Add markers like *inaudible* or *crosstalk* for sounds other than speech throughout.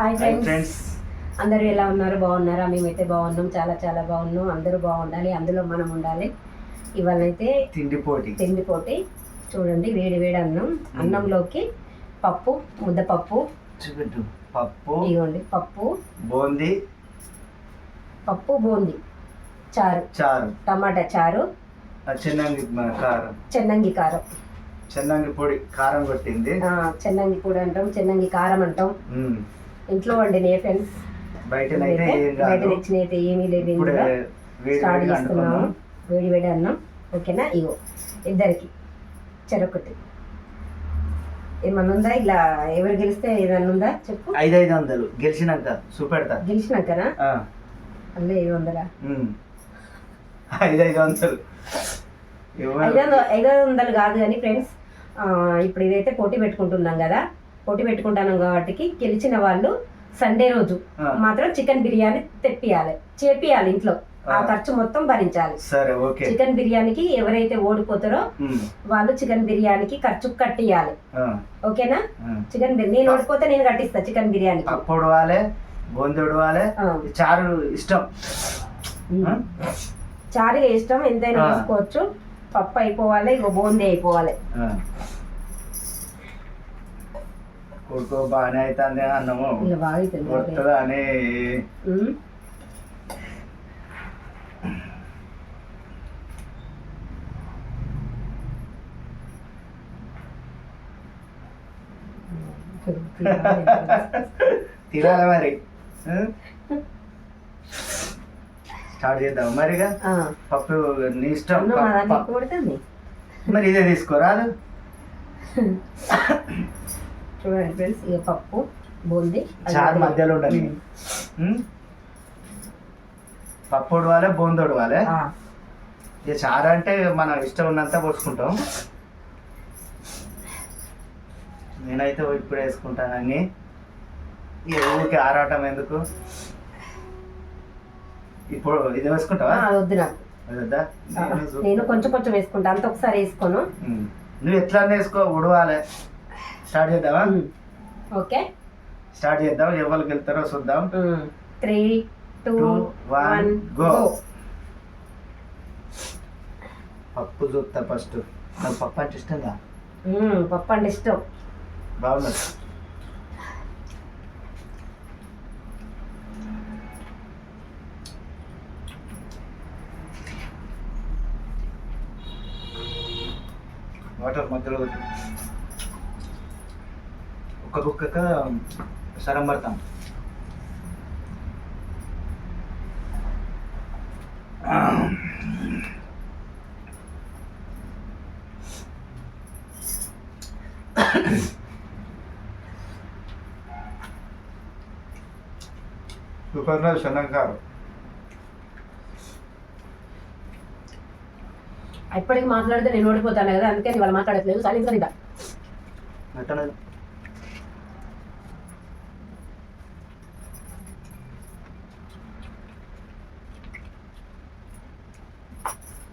Hi friends అందరూ ఎలా ఉన్నారు? బాగున్నారా? మేమైతే బాగున్నాం. చాలా చాలా బాగున్నాం. అందరూ బాగుండాలి. అందులో మనం ఉండాలి. ఇవాళైతే తిండి పోటీ. తిండి పోటీ. చూడండి వేడి వేడి అన్నం. అన్నంలోకి పప్పు ముద్దపప్పు చూపెట్టు. పప్పు. ఇదిగోండి పప్పు. బూందీ. పప్పు బూంది. చారు. చారు. టమాటా చారు. చెన్నంగి కారం. చెన్నంగి కారం. చెన్నంగి పొడి. కారం కొట్టింది. చెన్నంగి కూడా అంటాం. చెన్నంగి కారం అంటాం. ఇంట్లో వండినే ఫ్రెండ్స్ బయట కాదు తెచ్చిన అయితే ఏమీ లేదు స్టార్ట్ చేస్తున్నాము. వేడి వేడి అన్నం. ఓకేనా? ఇగో ఇద్దరికి. చెరొకటి. ఏమన్నా ఉందా? ఇలా ఎవరు గెలిస్తే ఏదన్నా ఉందా? చెప్పు. ఐదు ఐదు వందలు గెలిచినాక చూపెడతా. గెలిచినాకనా? అల్లే ఐదు వందలా. ఐదు ఐదు వందలు ఐదు ఐదు వందలు కాదు కానీ ఫ్రెండ్స్ ఇప్పుడు ఇదైతే పోటీ పెట్టుకుంటున్నాం కదా. పోటీ పెట్టుకుంటున్నాం కాబట్టి గెలిచిన వాళ్ళు సండే రోజు. మాత్రం చికెన్ బిర్యానీ తెప్పియాలి చేపియాలి ఇంట్లో ఆ. ఖర్చు మొత్తం భరించాలి సరే ఓకే చికెన్ బిర్యానీకి ఎవరైతే ఓడిపోతారో. వాళ్ళు చికెన్ బిర్యానీకి ఖర్చు కట్టియాలి ఓకేనా. చికెన్ బిర్యానీ నేను ఓడిపోతే నేను కట్టిస్తా చికెన్ ఉడవాలే ఆ. చారు ఇష్టం ఆ? చారుగా ఇష్టం ఎంతైనా ఆ. వేసుకోవచ్చు పప్పు అయిపోవాలి ఇక బూందీ అయిపోవాలి. కొడుకో బాగానే అవుతుంది అన్నము. ఇక బాగా అవుతుంది వస్తుందా అని. ఉమ్. తినాలి మరి? స్టార్ట్ చేద్దాం మరిగా? ఆ. పప్పు నీ ఇష్టం అన్నం మరి ఇదే తీసుకోరాదు *laughs* చూడండి ఫ్రెండ్స్ ఇక పప్పు బూందీ చారు. మధ్యలో ఉండాలి? పప్పు ఉడవాలి బూంది ఉడవాలి. ఇక చారు అంటే మన ఇష్టం ఉన్నంత పోసుకుంటాం. నేనైతే ఇప్పుడు వేసుకుంటానని ఇక ఊరికి ఆరాటం ఎందుకు? ఇప్పుడు ఇది వేసుకుంటావా? వద్దు నాకు. నేను కొంచెం కొంచెం వేసుకుంటా. అంత ఒకసారి వేసుకోను. నువ్వు ఎట్లా వేసుకో ఉడవాలి. స్టార్ట్ చేద్దామా. ఓకే. స్టార్ట్ చేద్దాం ఎవరికి వెళ్తారో చూద్దాం త్రీ టూ వన్. గో. పప్పు చూస్తా ఫస్ట్. నాకు పప్పు అంటే ఇష్టంగా? పప్పు అంటే ఇష్టం. బాగున్నది వాటర్ మధ్యలో. ఒక్క బుక్కక సరం పడతాం. సూపర్ శనంకారు ఎప్పటికి మాట్లాడితే నేను ఓడిపోతాను కదా అందుకే వాళ్ళు మాట్లాడట్లేదు. సైలెన్స్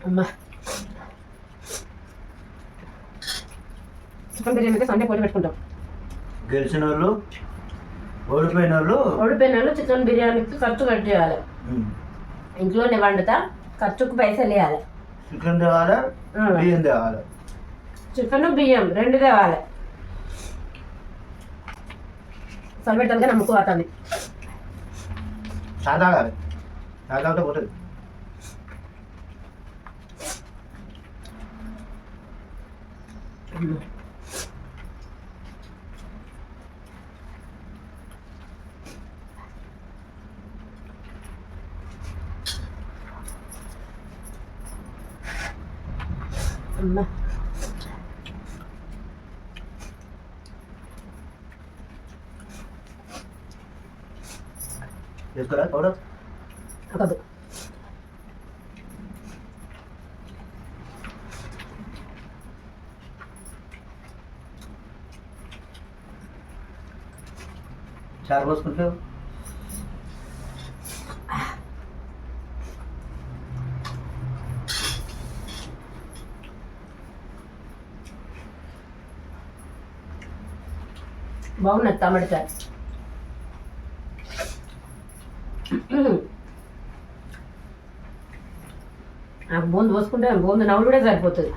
అమ్మా. చికెన్ బిర్యానీ అయితే సండే పోటీ పెట్టుకుంటాం. గెలిచిన వాళ్ళు ఓడిపోయిన వాళ్ళు ఓడిపోయిన వాళ్ళు చికెన్ బిర్యానీకి ఖర్చు కట్టేయాలి. ఇంట్లోనే వండుతా ఖర్చుకు పైసలు వేయాలి. చికెన్ తేవాలి? బియ్యం తేవాలి? చికెన్ బియ్యం రెండు తేవాలి. సరిపెట్టాలిగా నమ్ముకు పోతుంది సాదాగాలి సాదాగితే పోతుంది. 엄마 Được rồi, có được చారు పోసుకుంటావు బాగున్నది తమిడి చారు నాకు బూందు పోసుకుంటే బూందు నవ్వులు కూడా సరిపోతుంది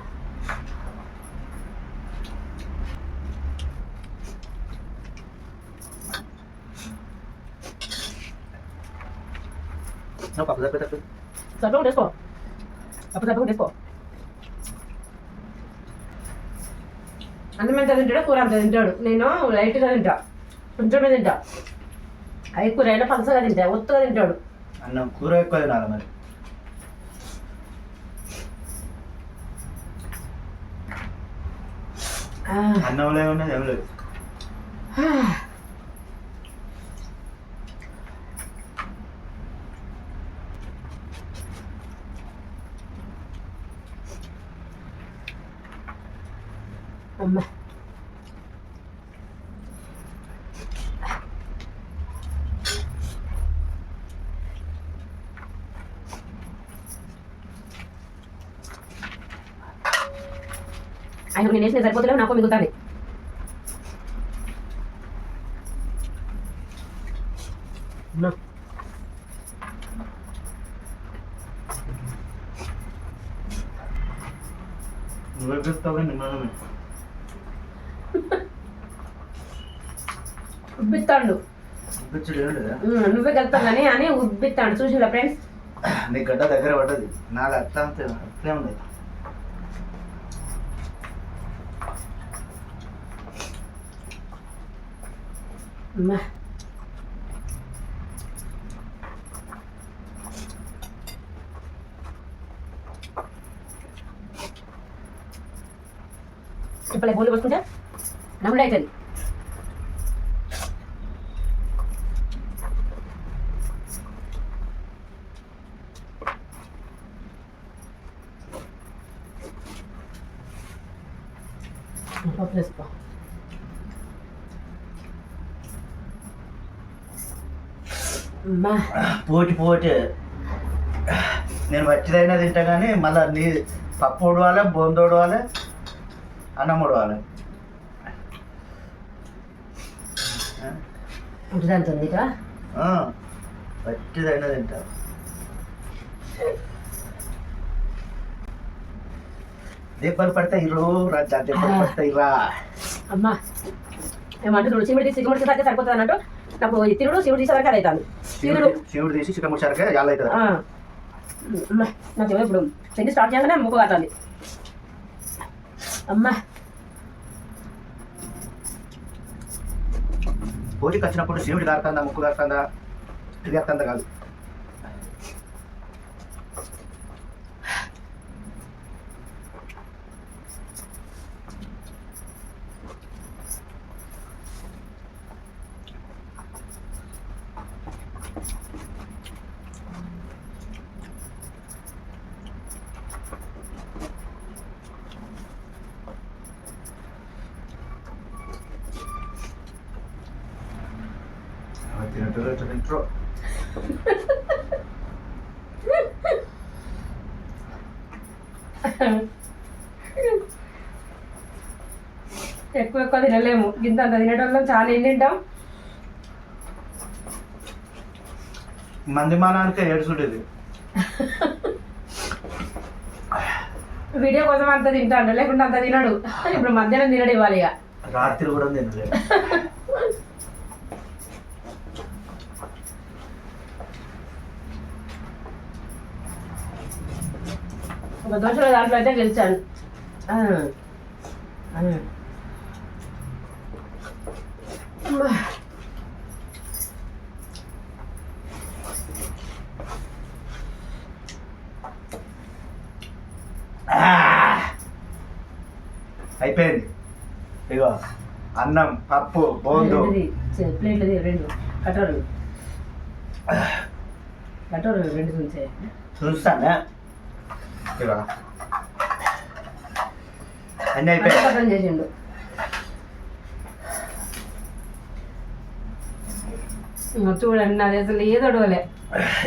నా పప్పు సరిపోతుంది సరిపోకుండా వేసుకో అప్పుడు సరిపోకుండా వేసుకో అన్నం ఎంత తింటాడో కూర అంత తింటాడు నేను లైట్గా తింటా కొంచెమే తింటా అవి కూర అయినా పలసగా తింటా ఒత్తుగా తింటాడు అన్నం కూర ఎక్కువ తినాలి మరి ఆ, అన్నంలో ఏమున్నది ఏం లేదు ఆయన నేను వేసిన సరిపోతలేవు నాకు మిగులుతుంది నువ్వు ఉబ్బిస్తాడు కలుపుతావు కానీ అని ఉబ్బిస్తాడు చూసిలా ఫ్రెండ్స్ నీ గడ్డ దగ్గర పడ్డది. నాది అట్లా అంతే అట్లే ఉంది. అమ్మా. ఇప్పుడు బోలు పోసుకుంటే నమ్ముడు అవుతుంది. పప్పు వేసుకో పోటీ పోటీ. నేను వచ్చిదైనా తింటా కానీ మళ్ళీ నీ పప్పు ఉడవాలి బొందు ఉడవాలి అన్నం ఉడవాలి ఉంటుంది వచ్చిదైనా తింటా. దెబ్బలు పడతాయి ఇరు రాజా దెబ్బలు పడతాయి రా అమ్మా. ఏమంటే చూడు శివుడికి సరిగ్గా సరిపోతుంది అన్నట్టు నాకు తిరుడు శివుడు తీసేవరకు అది అవుతాను శివుడు తీసి చికెన్ ముచ్చారకే యాళ్ళు అవుతుంది. అమ్మా నాకు ఇప్పుడు చెంది స్టార్ట్ చేయగానే ముక్కు కాటాలి అమ్మా. పోటీకి వచ్చినప్పుడు శివుడి కారుతుందా ముక్కు కారుతుందా ఇది కారుతుందా *laughs* ఎక్కువ ఎక్కువ తినలేము. ఇంత అంత తినేటోళ్ళం చాలా ఏం తింటాం. మంది మానానికి ఏడుచుండేది వీడియో కోసం అంత తింటాడు లేకుంటే అంత తినడు. ఇప్పుడు మధ్యాహ్నం తినడు ఇవ్వాలి ఇక. రాత్రి కూడా తినలేదు. ఒక దోశల దాంట్లో అయితే గెలిచాను ఆ. ఆ. అమ్మా. ఆ! అయిపోయింది. ఇగో అన్నం పప్పు బోందు. ప్లేట్లది రెండు. కటోరలు కటోరలు రెండు చూసే చూస్తానే. ఇగో అన్నీ అయిపోయాయి. చేసిండు. చూడండి నాది అసలు ఏదో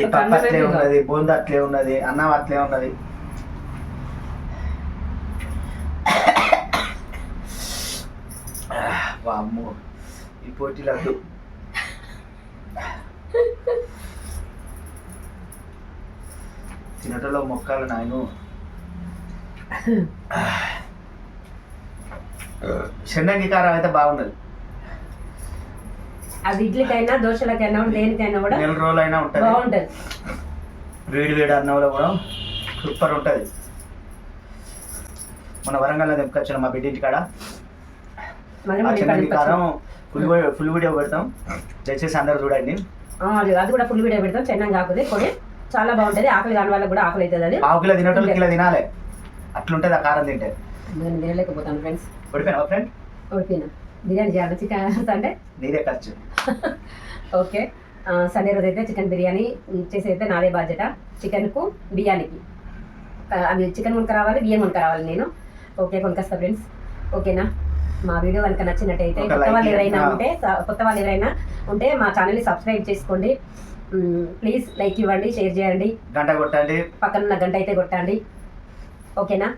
ఈ పప్పు అట్లే ఉన్నది బోందు అట్లే ఉన్నది అన్నం అట్లే ఉన్నది. వామ్మో ఈ పోటీలద్దు తినటంలో మొక్కలు నాయను చెన్నంగి కారం అయితే బాగున్నది అది ఇడ్లీకైనా దోశలకైనా కూడా దేనికైనా కూడా నెల రోజులైనా ఉంటుంది బాగుంటది వేడి వేడి అన్నంలో కూడా సూపర్ ఉంటుంది మన వరంగల్లో తెంపుకొచ్చిన మా బిడ్డ ఇంటికాడ చెన్నంగి కారం. ఫుల్ ఫుల్ వీడియో పెడతాం. దయచేసి అందరు చూడండి. అది కూడా ఫుల్ వీడియో పెడతాం. చెన్నంగా ఆకుది పొడి చాలా బాగుంటది. ఆకలి కాని వాళ్ళకి కూడా ఆకలి అవుతుంది అది పావు కిలో తినటం కిలో తినాలి. అట్లుంటుంది ఆ కారం తింటే. నేను తినలేకపోతాను ఫ్రెండ్స్ పడిపోయినా ఫ్రెండ్ ఓడిపోయినా. బిర్యానీ చేయాలి చికెన్ అంటే నీదే ఖర్చు *laughs* ఓకే. సండే రోజు అయితే చికెన్ బిర్యానీ చేసి అయితే నాదే బాధ్యత. చికెన్కు బియ్యానికి అవి చికెన్ కొనుక రావాలి బియ్యం కొనుక రావాలి నేను. ఓకే కొనుకొస్తా ఫ్రెండ్స్ ఓకేనా? మా వీడియో కనుక నచ్చినట్టయితే కొత్త వాళ్ళు ఎవరైనా. ఉంటే కొత్త వాళ్ళు ఎవరైనా ఉంటే మా ఛానల్ని సబ్స్క్రైబ్ చేసుకోండి. ప్లీజ్ లైక్ ఇవ్వండి షేర్ చేయండి. గంట కొట్టండి. పక్కన గంట అయితే కొట్టండి. ఓకేనా?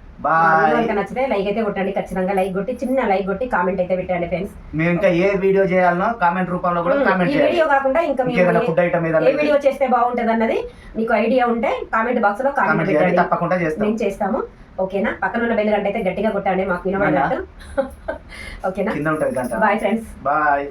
కనుక నచ్చితే లైక్ అయితే కొట్టండి ఖచ్చితంగా లైక్ కొట్టి చిన్న లైక్ కొట్టి కామెంట్ అయితే పెట్టండి ఫ్రెండ్స్ మేము ఇంకా ఏ వీడియో చేయాలనో కామెంట్ రూపంలో కూడా కామెంట్ ఈ వీడియో కాకుండా ఇంకా ఏ- ఫుడ్ ఐటమ్ ఏ వీడియో చేస్తే బాగుంటది అన్నది మీకు ఐడియా ఉంటే కామెంట్ బాక్స్లో కామెంట్ పెట్టండి. తప్పకుండా చేస్తాం. మేము చేస్తాము. ఓకేనా? పక్కన ఉన్న బెల్ గంట అయితే గట్టిగా కొట్టండి మాకు వినబడినట్టు. *laughs* ఓకేనా? Bye friends bye